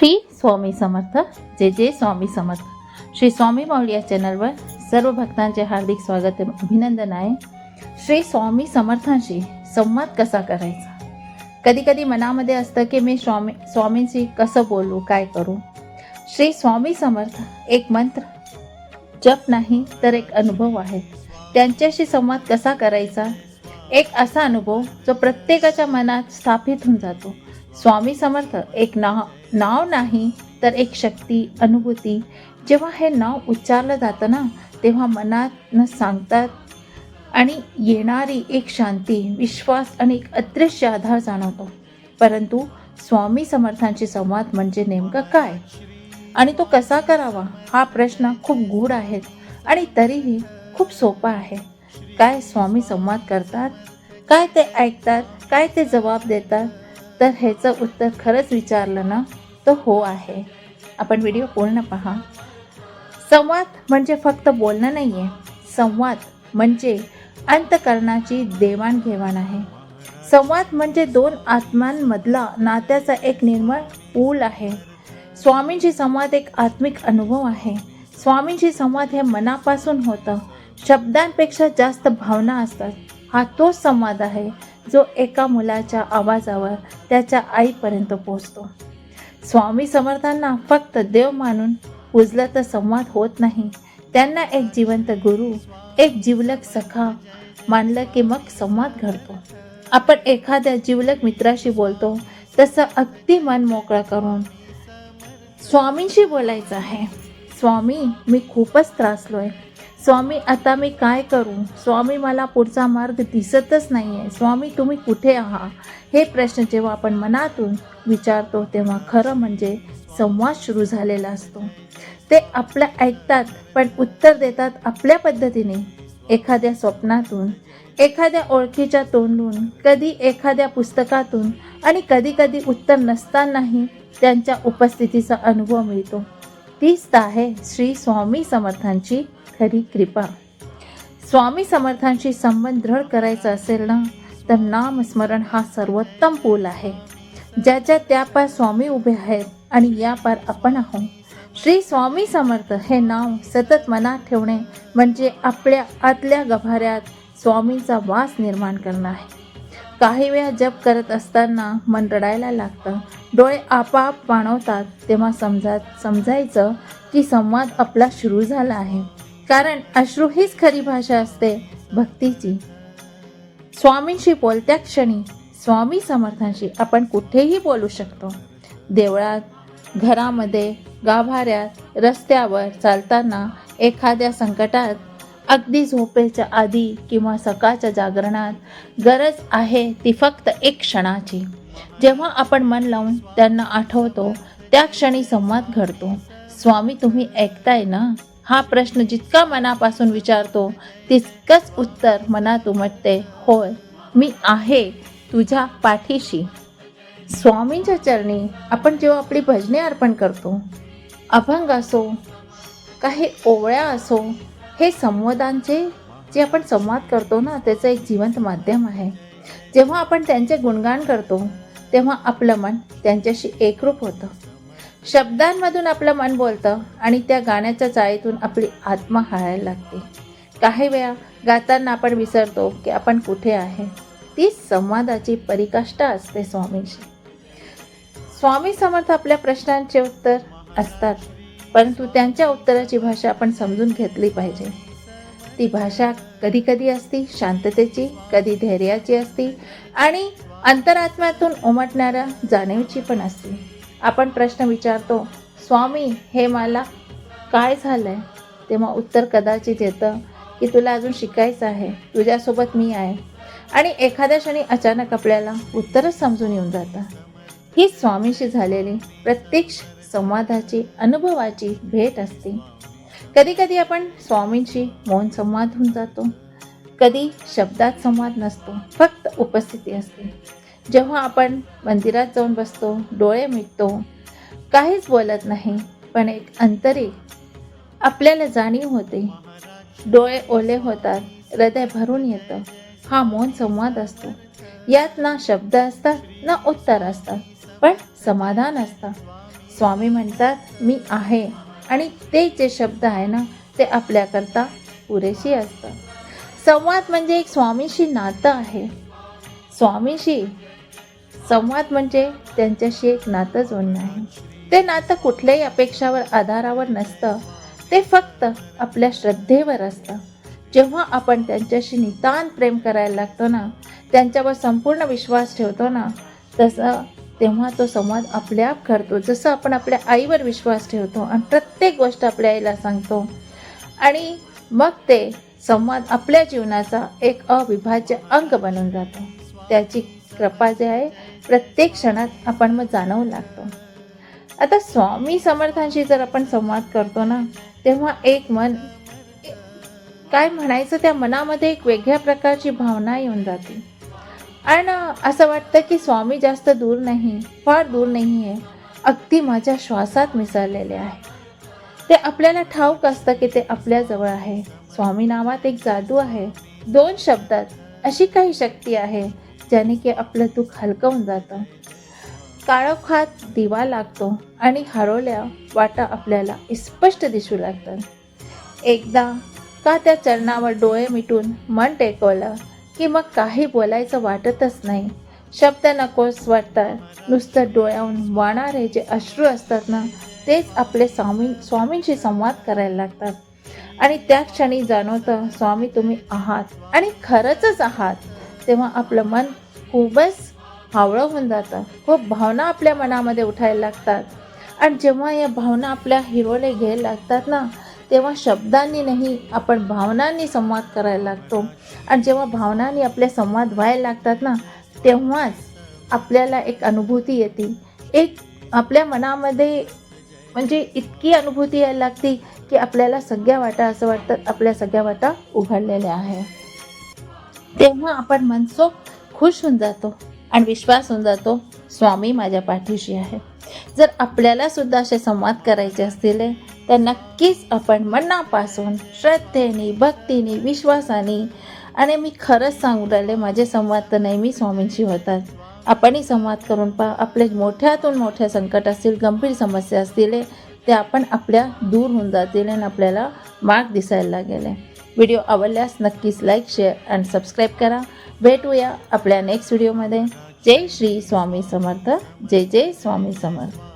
श्री स्वामी समर्थ जे जे स्वामी समर्थ. श्री स्वामी माऊली या चॅनलवर सर्व भक्तांचे हार्दिक स्वागत अभिनंदन आहे. श्री स्वामी समर्थांशी संवाद कसा करायचा? कधी कधी मनामध्ये असतं की मी स्वामी स्वामींशी कसं बोलू काय करू? श्री स्वामी समर्थ एक मंत्र जप नाही तर एक अनुभव आहे. त्यांच्याशी संवाद कसा करायचा? एक असा अनुभव जो प्रत्येकाच्या मनात स्थापित होऊन जातो. स्वामी समर्थ एक नाव नाव नाही तर एक शक्ती अनुभूती. जेव्हा हे नाव उच्चारलं जातं ना तेव्हा मनात न सांगतात. आणि येणारी एक शांती विश्वास आणि एक अदृश्य आधार जाणवतो. परंतु स्वामी समर्थांशी संवाद म्हणजे नेमकं काय? आणि तो कसा करावा? हा प्रश्न खूप गूढ आहे आणि तरीही खूप सोपा आहे. काय स्वामी संवाद करतात? काय ते ऐकतात? काय ते जबाब देतात? तर ह्याचं उत्तर खरंच विचारलं ना हो आहे. आपण व्हिडिओ पूर्ण पहा. संवाद म्हणजे फक्त बोलणं नाही आहे संवाद म्हणजे अंतकरणाची देवाणघेवाण आहे. संवाद म्हणजे दोन आत्मांमधला नात्याचा एक निर्मळ पूल आहे. स्वामींची संवाद एक आत्मिक अनुभव आहे. स्वामींची संवाद हे मनापासून होतं. शब्दांपेक्षा जास्त भावना असतात. हा तोच संवाद आहे जो एका मुलाच्या आवाजावर त्याच्या आईपर्यंत पोचतो स्वामी समर्थांना फक्त देव मानून पुजलं तर संवाद होत नाही. त्यांना एक जिवंत गुरु एक जिवलक सखा मानलं की मग संवाद घडतो. आपण एखाद्या जिवलक मित्राशी बोलतो तसं अगदी मन मोकळं करून स्वामींशी बोलायचं आहे. स्वामी मी खूपच त्रासलोय. स्वामी आता मी काय करू? स्वामी मला पुढचा मार्ग दिसतच नाही आहे स्वामी तुम्ही कुठे आहात? हे प्रश्न जेव्हा आपण मनातून विचारतो तेव्हा खरं म्हणजे संवाद सुरू झालेला असतो. ते आपलं ऐकतात पण उत्तर देतात आपल्या पद्धतीने. एखाद्या स्वप्नातून एखाद्या ओळखीच्या तोंडून कधी एखाद्या पुस्तकातून आणि कधी कधी उत्तर नसतानाही त्यांच्या उपस्थितीचा अनुभव मिळतो. तीच तर आहे श्री स्वामी समर्थांची खरी कृपा. स्वामी समर्थांशी संबंध दृढ करायचा असेल ना तर नामस्मरण हा सर्वोत्तम पूल आहे. ज्याच्या त्या पार स्वामी उभे आहेत आणि या पार आपण आहोत. श्री स्वामी समर्थ हे नाव सतत मनात ठेवणे म्हणजे आपल्या आतल्या गभाऱ्यात स्वामींचा वास निर्माण करणं आहे. काही वेळा जप करत असताना मन रडायला लागतं. डोळे आपाप पाणवतात तेव्हा समजा समजायचं की संवाद आपला सुरू झाला आहे. कारण अश्रू हीच खरी भाषा असते भक्तीची. स्वामींशी बोलत्या क्षणी स्वामी समर्थांशी आपण कुठेही बोलू शकतो. देवळात घरामध्ये गाभाऱ्यात रस्त्यावर चालताना एखाद्या संकटात अगदी झोपेच्या आधी किंवा सकाळच्या जागरणात गरज आहे ती फक्त एक क्षणाची. जेव्हा आपण मन लावून त्यांना आठवतो त्या क्षणी संवाद घडतो. स्वामी तुम्ही ऐकताय ना? हा प्रश्न जितका मनापासून विचारतो तितकंच उत्तर मनात उमटते. होय मी आहे तुझ्या पाठीशी. स्वामींच्या चरणी आपण जेव्हा आपली भजने अर्पण करतो अभंग असो काही ओवळ्या असो हे संवादांचे जे आपण संवाद करतो ना त्याचं एक जिवंत माध्यम आहे. जेव्हा आपण त्यांचे गुणगान करतो तेव्हा आपलं मन त्यांच्याशी एकरूप होतं. शब्दांमधून आपलं मन बोलतं आणि त्या गाण्याच्या चाळीतून आपली आत्मा हळायला लागते. काही वेळा गाताना आपण विसरतो की आपण कुठे आहे. तीच संवादाची परिकाष्ठा असते स्वामींशी. स्वामी समर्थ आपल्या प्रश्नांचे उत्तर असतात परंतु त्यांच्या उत्तराची भाषा आपण समजून घेतली पाहिजे. ती भाषा कधी कधी असती शांततेची कधी धैर्याची असती आणि अंतरात्म्यातून उमटणाऱ्या जाणीवची पण असते. आपण प्रश्न विचारतो स्वामी हे मला काय झालंय? तेव्हा उत्तर कदाचित येतं की तुला अजून शिकायचं आहे. तुझ्यासोबत मी आहे. आणि एखाद्या क्षणी अचानक आपल्याला उत्तरच समजून येऊन जातं. ही स्वामीशी झालेली प्रत्यक्ष संवादाची अनुभवाची भेट असते. कधी कधी आपण स्वामींशी मौन संवाद होऊन जातो. कधी शब्दात संवाद नसतो. फक्त उपस्थिती असते. जेव्हा आपण मंदिरात जाऊन बसतो डोळे मिटतो काहीच बोलत नाही पण एक अंतरी आपल्याला जाणीव होते. डोळे ओले होतात हृदय भरून येतं हा मौन संवाद असतो. यात ना शब्द असतात ना उत्तर असतात पण समाधान असतं. स्वामी म्हणतात मी आहे. आणि ते जे शब्द आहे ना ते आपल्याकरता पुरेशी असतं. संवाद म्हणजे एक स्वामीशी नातं आहे. स्वामीशी संवाद म्हणजे त्यांच्याशी एक नातं जोडणं आहे. ते नातं कुठल्याही अपेक्षावर आधारावर नसतं. ते फक्त आपल्या श्रद्धेवर असतं. जेव्हा आपण त्यांच्याशी नितान प्रेम करायला लागतो ना त्यांच्यावर संपूर्ण विश्वास ठेवतो ना तसं तेव्हा तो संवाद आपल्याप करतो जसं आपण आपल्या आईवर विश्वास ठेवतो आणि प्रत्येक गोष्ट आपल्या आईला सांगतो. आणि मग ते संवाद आपल्या जीवनाचा एक अविभाज्य अंग बनून जातो. त्याची कृपा जे आहे प्रत्येक क्षणात आपण मग जाणवू लागतो. आता स्वामी समर्थांशी जर आपण संवाद करतो ना तेव्हा एक मन काय म्हणायचं त्या मनामध्ये एक वेगळ्या प्रकारची भावना येऊन जाते. आणि असं वाटतं की स्वामी जास्त दूर नाही फार दूर नाही आहे अगदी माझ्या श्वासात मिसळलेले आहे. ते आपल्याला ठाऊक असतं की ते आपल्याजवळ आहे. स्वामी नावात एक जादू आहे. दोन शब्दात अशी काही शक्ती आहे ज्याने की आपलं दुःख हलकवून जातं. काळोखात दिवा लागतो आणि हरवल्या वाटा आपल्याला स्पष्ट दिसू लागतात. एकदा का त्या चरणावर डोळे मिटून मन टेकवलं की मग काही बोलायचं वाटतच नाही. शब्द नकोस वाटतात. नुसतं डोळ्याहून वाणारे जे अश्रू असतात ना तेच आपले स्वामी स्वामींशी संवाद करायला लागतात. आणि त्या क्षणी जाणवतं स्वामी तुम्ही आहात आणि खरंचच आहात. तेव्हा आपलं मन खूपच हावळं होऊन जातं. खूप भावना आपल्या मनामध्ये उठायला लागतात. आणि जेव्हा या भावना आपल्या हिरोले घ्यायला लागतात ना तेव्हा शब्दांनी नाही आपण भावनांनी संवाद करायला लागतो. आणि जेव्हा भावनांनी आपले संवाद व्हायला लागतात ना तेव्हाच आपल्याला एक अनुभूती येते. एक आपल्या मनामध्ये म्हणजे इतकी अनुभूती यायला लागते की आपल्याला सगळ्या वाटा असं वाटतं आपल्या सगळ्या वाटा उघडलेल्या आहे तेव्हा आपण मनसोक्त खुश होऊन जातो आणि विश्वास होऊन जातो स्वामी माझ्या पाठीशी आहे. जर आपल्याला सुद्धा असे संवाद करायचे असतील तर नक्कीच आपण मनापासून श्रद्धेने भक्तीने विश्वासाने आणि मी खरंच सांगू राहिले माझे संवाद तर नेहमी स्वामींशी होतात. आपणही संवाद करून पहा आपले मोठ्यातून मोठ्या संकट असतील गंभीर समस्या असतील ते आपण आपल्या दूर होऊन जातील आणि आपल्याला मार्ग दिसायला लागेल. व्हिडिओ आवडल्यास नक्कीच लाईक शेअर अँड सबस्क्राईब करा. भेटूया आपल्या नेक्स्ट व्हिडिओमध्ये जय श्री स्वामी समर्थ. जय जय स्वामी समर्थ.